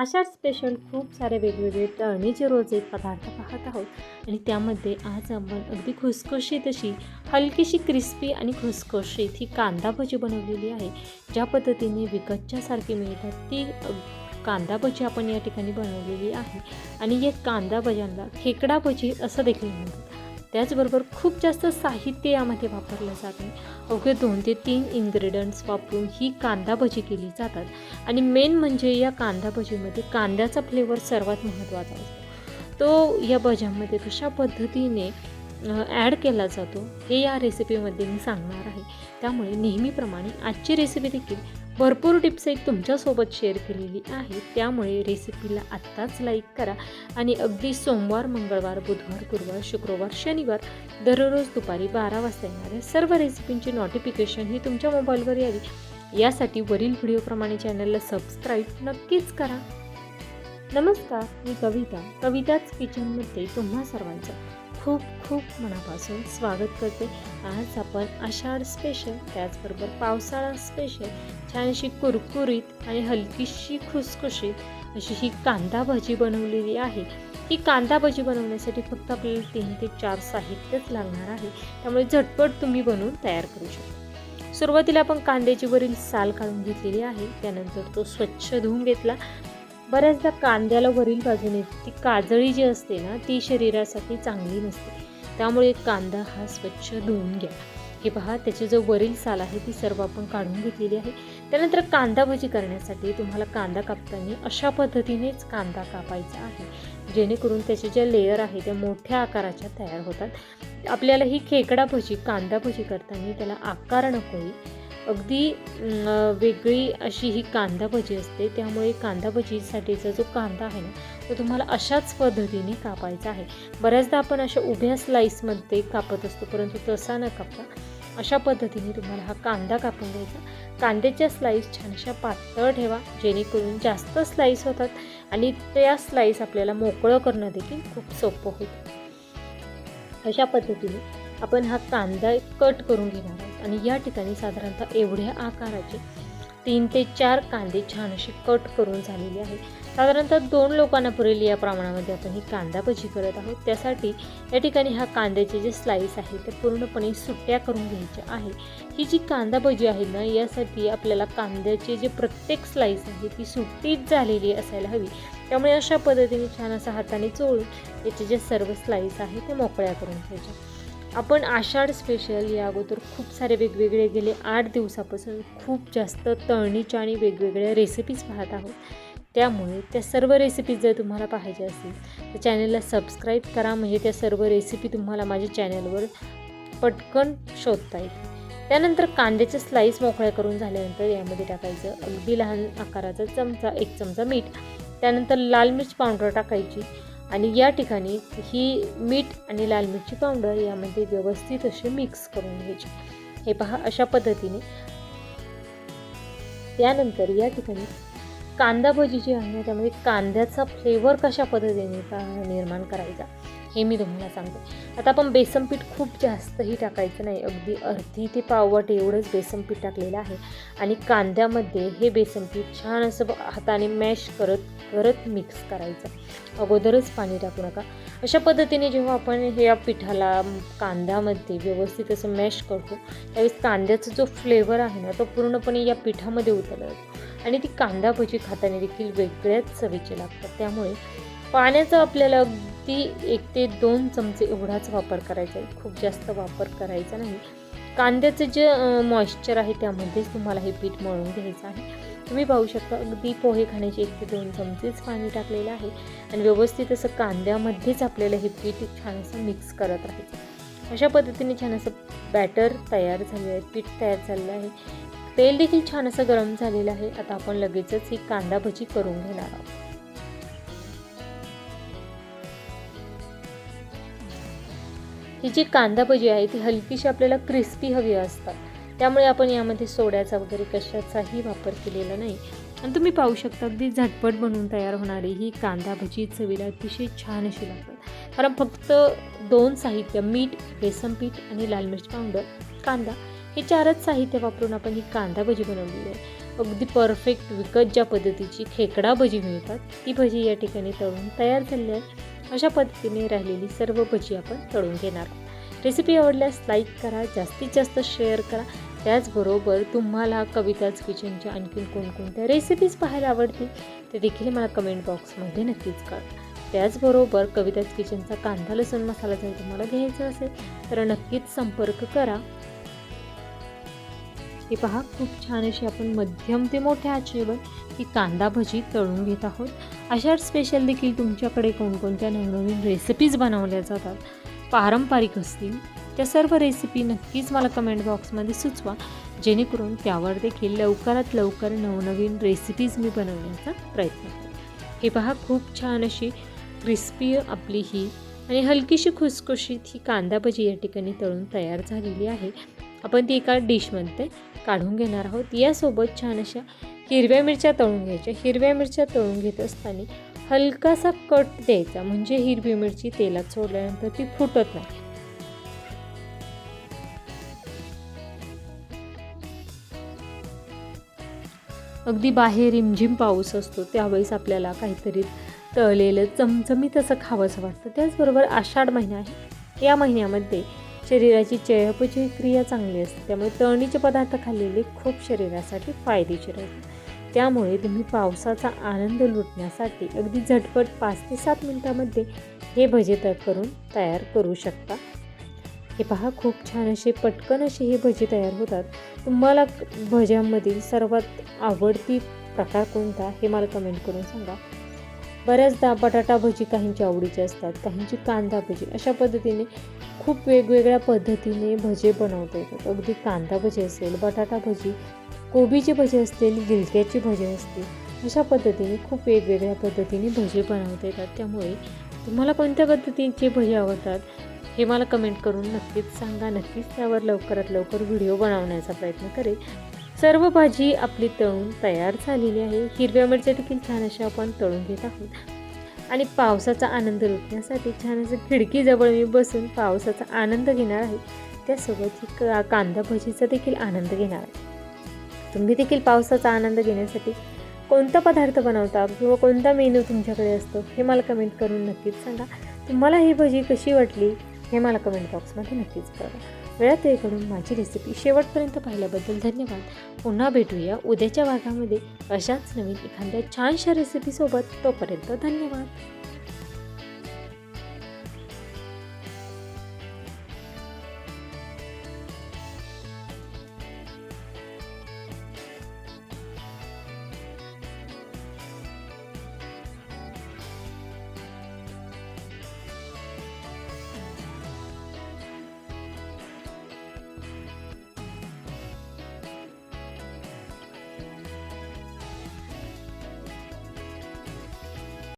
अशाच स्पेशल खूप सारे वेगवेगळे तळणीचे रोजे पदार्थ पाहत आहोत. आणि त्यामध्ये आज आपण अगदी खुसखुशीत अशी हलकीशी क्रिस्पी आणि खुसखुशीत ही कांदा भजी बनवलेली आहे. ज्या पद्धतीने विकतच्यासारखी मिळतात ती कांदा भजी आपण या ठिकाणी बनवलेली आहे. आणि या कांदा भज्यांना खेकडा भजी असं देखील म्हणतात. त्याचबरोबर खूप जास्त साहित्य यामध्ये वापरलं जात नाही अवघे दोन ते तीन इन्ग्रेडियंट्स वापरून ही कांदा भजी केली जातात. आणि मेन म्हणजे या कांदा भजीमध्ये कांद्याचा फ्लेवर सर्वात महत्त्वाचा असतो. तो या भज्यांमध्ये कशा पद्धतीने ॲड केला जातो हे या रेसिपीमध्ये मी सांगणार आहे. त्यामुळे नेहमीप्रमाणे आजची रेसिपी देखील भरपूर टिप्स एक तुमच्यासोबत शेअर केलेली आहे. त्यामुळे रेसिपीला आत्ताच लाईक करा आणि अगदी सोमवार मंगळवार बुधवार गुरुवार शुक्रवार शनिवार दररोज दुपारी बारा वाजता येणाऱ्या सर्व रेसिपींची नोटिफिकेशन ही तुमच्या मोबाईलवर यावी. यासाठी वरील व्हिडिओप्रमाणे चॅनलला सबस्क्राईब नक्कीच करा. नमस्कार मी कविता. कविताच किचनमध्ये तुम्हा सर्वांचं. खूप खूप मनापासून स्वागत करते. आज आपण आषाढ स्पेशल त्याचबरोबर पावसाळा स्पेशल छानशी कुरकुरीत आणि हलकीशी खुसखुशीत अशी ही कांदा भजी बनवलेली आहे. ही कांदा भजी बनवण्यासाठी फक्त आपल्याला तीन ते चार साहित्यच लागणार आहे. त्यामुळे झटपट तुम्ही बनवून तयार करू शकता. सुरुवातीला आपण कांद्याची वरील साल काढून घेतलेली आहे. त्यानंतर तो स्वच्छ धुवून घेतला. बऱ्याचदा कांद्याला वरील बाजूने ती काजळी जी असते ना ती शरीरासाठी चांगली नसते. त्यामुळे कांदा हा स्वच्छ धुवून घ्या. हे पहा त्याची जो वरील साल आहे ती सर्व आपण काढून घेतलेली आहे. त्यानंतर कांदा भजी करण्यासाठी तुम्हाला कांदा कापताना अशा पद्धतीनेच कांदा कापायचा आहे. जेणेकरून त्याचे जे लेयर आहे त्या मोठ्या आकाराच्या तयार होतात. आपल्याला ही खेकडा भजी कांदा भजी करताना त्याला आकार नकोय. अगदी वेगळी अशी ही कांदा भजी असते. त्यामुळे कांदा भजीसाठीचा जो कांदा आहे ना तो तुम्हाला अशाच पद्धतीने कापायचा आहे. बऱ्याचदा आपण अशा उभ्या स्लाईसमध्ये कापत असतो परंतु तसा न कापता अशा पद्धतीने तुम्हाला हा कांदा कापून घ्यायचा. कांद्याच्या स्लाईस छानशा पातळ ठेवा जेणेकरून जास्त स्लाईस होतात आणि त्या स्लाईस आपल्याला मोकळं करणं देखील खूप सोपं होतं अशा पद्धतीने आपण हा कांदा कट करून घेणार आहोत. आणि या ठिकाणी साधारणतः एवढ्या आकाराचे तीन ते चार कांदे छान असे कट करून झालेले आहे. साधारणतः दोन लोकांना पुरेल या प्रमाणामध्ये आपण ही कांदा भजी करत आहोत. त्यासाठी या ठिकाणी हा कांद्याचे जे स्लाईस आहे ते पूर्णपणे सुट्ट्या करून घ्यायचे आहे. ही जी कांदा भजी आहे ना यासाठी आपल्याला कांद्याचे जे प्रत्येक स्लाईस आहे ती सुट्टीच झालेली असायला हवी. त्यामुळे अशा पद्धतीने छान असं हाताने चोळून याचे जे सर्व स्लाईस आहे ते मोकळ्या करून घ्यायच्या आपण आषाढ स्पेशल या अगोदर खूप सारे वेगवेगळे गेले आठ दिवसापासून खूप जास्त तळणीच्या आणि वेगवेगळ्या रेसिपीज पाहत आहोत. त्यामुळे त्या सर्व रेसिपीज जर तुम्हाला पाहायच्या असतील तर चॅनलला सबस्क्राईब करा. म्हणजे त्या सर्व रेसिपी तुम्हाला माझ्या चॅनलवर पटकन शोधता येईल त्यानंतर कांद्याचे स्लाईस मोकळ्या करून झाल्यानंतर यामध्ये टाकायचं अगदी लहान आकाराचा चमचा एक चमचा मीठ. त्यानंतर लाल मिर्च पावडर टाकायची. आणि या ठिकाणी ही मीठ आणि लाल मिरची पावडर यामध्ये व्यवस्थित असे मिक्स करून घ्यायचे. हे पहा अशा पद्धतीने. त्यानंतर या ठिकाणी कांदा भजी जी आहे ना त्यामध्ये कांद्याचा फ्लेवर कशा पद्धतीने का निर्माण करायचा. हे मी तुम्हाला सांगते. आता आपण बेसन पीठ खूप जास्तही टाकायचं नाही. अगदी अर्धी ते पाववाट एवढंच बेसन पीठ टाकलेलं आहे. आणि कांद्यामध्ये हे बेसन पीठ छान असं हाताने मॅश करत करत मिक्स करायचं. अगोदरच पाणी टाकू नका. अशा पद्धतीने जेव्हा आपण ह्या या पिठाला कांद्यामध्ये व्यवस्थित असं मॅश करतो त्यावेळेस कांद्याचा जो फ्लेवर आहे ना तो पूर्णपणे या पिठामध्ये उतरला जातो आणि ती कांदा भजी खाताना देखील वेगळ्याच चवीची लागतात. त्यामुळे पाण्याचा आपल्याला अगदी एक ते दोन चमचे एवढाच वापर करायचा आहे. खूप जास्त वापर करायचा नाही. कांद्याचं जे मॉइश्चर आहे त्यामध्येच तुम्हाला हे पीठ मळून घ्यायचं आहे. तुम्ही पाहू शकता अगदी पोहे खाण्याचे एक ते दोन चमचेच पाणी टाकलेलं आहे. आणि व्यवस्थित असं कांद्यामध्येच आपल्याला हे पीठ छान असं मिक्स करत राहायचं. अशा पद्धतीने छान असं बॅटर तयार झालेलं आहे पीठ तयार झालेलं आहे. तेल देखील छान असं गरम झालेलं आहे. आता आपण लगेचच ही कांदा भजी करून घेणार आहोत. ही जी कांदा भजी आहे ती हलकीशी आपल्याला क्रिस्पी हवी असतात. त्यामुळे आपण यामध्ये सोड्याचा वगैरे कशाचाही वापर केलेला नाही. आणि तुम्ही पाहू शकता अगदी झटपट बनवून तयार होणारी ही कांदा भजी चवीला अतिशय छान अशी लागतात. कारण फक्त दोन साहित्य मीठ बेसन पीठ आणि लाल मिरच पावडर कांदा हे चारच साहित्य वापरून आपण ही कांदा भजी बनवलेली आहे. अगदी परफेक्ट विकत ज्या पद्धतीची खेकडा भजी मिळतात ती भजी या ठिकाणी तळून तयार झाली आहे. अशा पद्धतीने राहिलेली सर्व भजी आपण तळून घेणार रेसिपी आवडल्यास लाईक करा जास्तीत जास्त शेअर करा. त्याचबरोबर तुम्हाला कविताज किचनच्या आणखीन कोणकोणत्या रेसिपीज पाहायला आवडतील ते देखील मला कमेंट बॉक्समध्ये नक्कीच कळा त्याचबरोबर कविताज किचनचा कांदा लसूण मसाला जर तुम्हाला घ्यायचा असेल तर नक्कीच संपर्क करा. हे पहा खूप छान अशी आपण मध्यम ते मोठ्या आचेवर ही कांदा भजी तळून घेत आहोत. अशा स्पेशल देखील तुमच्याकडे कोणकोणत्या नवनवीन रेसिपीज बनवल्या जातात पारंपरिक असतील त्या सर्व रेसिपी नक्कीच मला कमेंट बॉक्समध्ये सुचवा. जेणेकरून त्यावर देखील लवकरात लवकर नवनवीन रेसिपीज मी बनवण्याचा प्रयत्न करते हे पहा खूप छान अशी क्रिस्पी आपली ही आणि हलकीशी खुसखुशीत ही कांदा भजी या ठिकाणी तळून तयार झालेली आहे. आपण ती एका डिशमध्ये काढून घेणार आहोत. यासोबत छान अशा हिरव्या मिरच्या तळून घ्यायच्या. हिरव्या मिरच्या तळून घेत असताना हलकासा कट द्यायचा. म्हणजे हिरवी मिरची तेलात सोडल्यानंतर ती फुटत नाही. अगदी बाहेर रिमझिम पाऊस असतो त्यावेळेस आपल्याला काहीतरी तळलेलं चमचमीत असं खावंसं वाटतं. त्याचबरोबर आषाढ महिना आहे. या महिन्यामध्ये शरीराची चयापचय क्रिया चांगली असते. त्यामुळे तळणीचे पदार्थ खाल्लेले खूप शरीरासाठी फायदेशीर असतात त्यामुळे तुम्ही पावसाचा आनंद लुटण्यासाठी अगदी झटपट पाच ते सात मिनटामध्ये हे भजे तर करून तयार करू शकता. हे पहा खूप छान असे पटकन असे हे भजे तयार होतात. तुम्हाला भज्यांमधील सर्वात आवडती प्रकार कोणता हे मला कमेंट करून सांगा. बऱ्याचदा बटाटा भजी काहींची आवडीची असतात काहींची कांदा भजी. अशा पद्धतीने खूप वेगवेगळ्या पद्धतीने भजे बनवता येतात. अगदी कांदा भजी असेल बटाटा भजी कोबीची भजी असतील गिलक्याची भजी असतील अशा पद्धतीने खूप वेगवेगळ्या पद्धतीने भजे बनवता येतात. त्यामुळे तुम्हाला कोणत्या पद्धतीचे भजे आवडतात हे मला कमेंट करून नक्कीच सांगा. नक्कीच त्यावर लवकरात लवकर व्हिडिओ बनवण्याचा प्रयत्न करेल सर्व भाजी आपली तळून तयार झालेली आहे. हिरव्या मिरच्या देखील छान अशा आपण तळून घेत आहोत. आणि पावसाचा आनंद लुटण्यासाठी छान असं खिडकीजवळ मी बसून पावसाचा आनंद घेणार आहे. त्यासोबत का कांदा भजीचा देखील आनंद घेणार आहे. तुम्ही देखील पावसाचा आनंद घेण्यासाठी कोणता पदार्थ बनवता किंवा कोणता मेनू तुमच्याकडे असतो हे मला कमेंट करून नक्कीच सांगा. तुम्हाला ही भजी कशी वाटली हे मला कमेंट बॉक्समध्ये नक्कीच कळवा. वेळात वेळकडून माझी रेसिपी शेवटपर्यंत पाहिल्याबद्दल धन्यवाद. पुन्हा भेटूया उद्याच्या भागामध्ये. अशाच नवीन एखाद्या छानशा रेसिपीसोबत तोपर्यंत धन्यवाद.